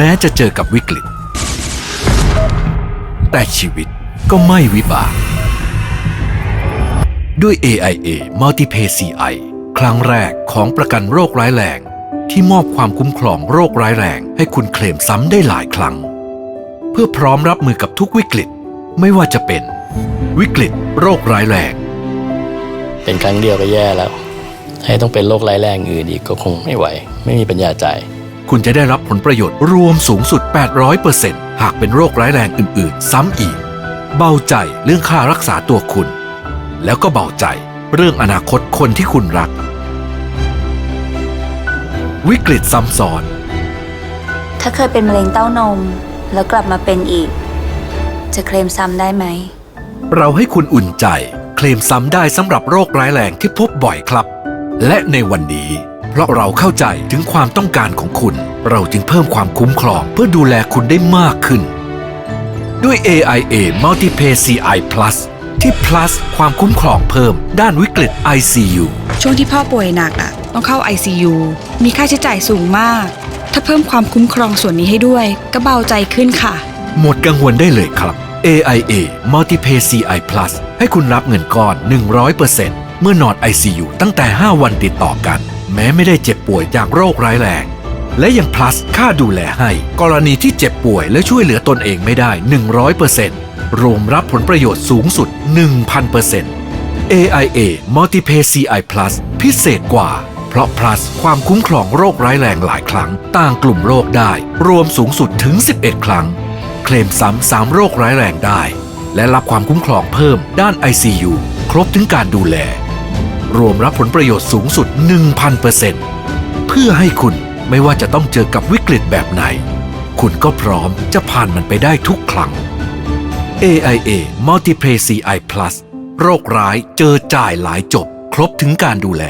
แม้จะเจอกับวิกฤต แต่ชีวิตก็ไม่วิบาก ด้วย AIA Multipay CI ครั้งแรกของประกันโรคร้ายแรง ที่มอบความคุ้มครองโรคร้ายแรง ให้คุณเคลมซ้ำได้หลายครั้ง เพื่อพร้อมรับมือกับทุกวิกฤต ไม่ว่าจะเป็น วิกฤต โรคร้ายแรง เป็นครั้งเดียวก็แย่แล้ว ให้ต้องเป็นโรคร้ายแรงอื่นอีกก็คงไม่ไหว ไม่มีปัญญาจ่าย คุณจะได้รับผลประโยชน์รวมสูงสุด 800%หากเป็นโรคร้ายแรงอื่น ๆ ซ้ำอีก เบาใจเรื่องค่ารักษาตัวคุณ แล้วก็เบาใจเรื่องอนาคตคนที่คุณรัก วิกฤตซ้ำซ้อน ถ้าเคยเป็นมะเร็งเต้านม แล้วกลับมาเป็นอีก จะเคลมซ้ำได้ไหม เราให้คุณอุ่นใจ เคลมซ้ำได้สำหรับโรคร้ายแรงที่พบบ่อยครับ และในวันนี้เพ ราะเราเข้าใจถึงความต้องการของคุณ เราจึงเพิ่มความคุ้มครองเพื่อดูแลคุณได้มากขึ้น ด้วย AIA Multipay CI Plus ที่ plus ความคุ้มครองเพิ่ม ด้านวิกฤต ICU ช่วงที่พ่อป่วยหนักอะ ต้องเข้า ICU มีค่าใช้จ่ายสูงมาก ถ้าเพิ่มความคุ้มครองส่วนนี้ให้ด้วย ก็เบาใจขึ้นค่ะ หมดกังวลได้เลยครับ AIA Multipay CI Plus ให้คุณรับเงินก้อน 100%เมื่อนอน ICU ตั้งแต่ 5 วันติดต่อกัน แม้ไม่ได้เจ็บป่วยจากโรคร้ายแรง และยัง plus ค่าดูแลให้ กรณีที่เจ็บป่วยและช่วยเหลือตนเองไม่ได้ 100%รวมรับผลประโยชน์สูงสุด 1,000% AIA Multipay CI Plus พิเศษกว่า เพราะ plus ความคุ้มครองโรคร้ายแรงหลายครั้ง ต่างกลุ่มโรคได้ รวมสูงสุดถึง 11 ครั้ง เคลมซ้ำสามโรคร้ายแรงได้ และรับความคุ้มครองเพิ่มด้าน ICU ครบถึงการดูแล รวมรับผลประโยชน์สูงสุด 1,000%เพื่อให้คุณไม่ว่าจะต้องเจอกับวิกฤตแบบไหน คุณก็พร้อมจะผ่านมันไปได้ทุกครั้ง AIA Multiplay CI Plus โรคร้ายเจอจ่ายหลายจบ ครบถึงการดูแล